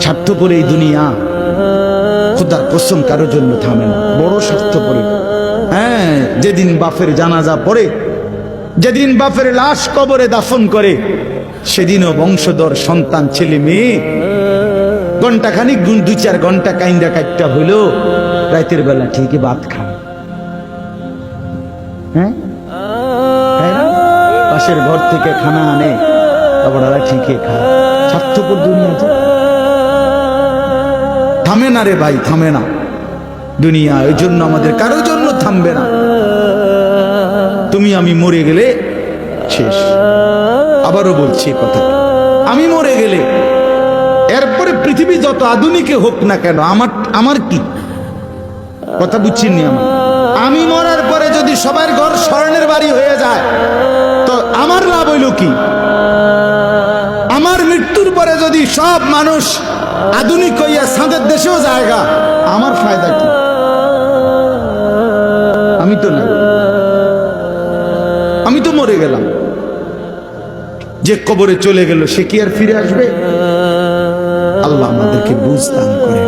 স্বার্থপর এই দুনিয়া। খুদার কসম কারোর জন্য থামে না। বড় স্বার্থপরে হ্যাঁ যেদিন বাপের জানাজা পড়ে, যেদিন বাপের লাশ কবরে দাফন করে, সেদিনও বংশধর, সন্তান, ছেলে, মেয়ে ঘন্টাখানিক গুণ দু চার ঘণ্টা কাইন্দা কাটটা হইল, রাতের বেলা ঠিকই ভাত খায়। হ্যাঁ? পাশের ঘর থেকে খানা আনে, তারপর ঠিকই খায়। স্বার্থপর। থামে না রে ভাই, থামে না। দুনিয়া ওই জন্য আমাদের কারোর জন্য থামবে না। তুমি আমি মরে গেলে শেষ। আবারও বলছি কথা। আমি মরে গেলে, এরপরে পৃথিবী যত আধুনিকে হোক না কেন, আমার আমার কি? কথা বুঝছিনি আমার। আমি মরার পরে যদি সবার ঘর স্বর্ণের বাড়ি হয়ে যায়, তো আমার লাভ হইল কি? আমার মৃত্যুর পরে যদি সব মানুষ আধুনিক হইয়া দেশেও জায়গা, আমার ফায়দা কি? আমি তো না। আমি তো মরে গেলাম। যে কবরে চলে গেল, সে কি আর ফিরে আসবে? আল্লাহ আমাদেরকে বুঝ দান করে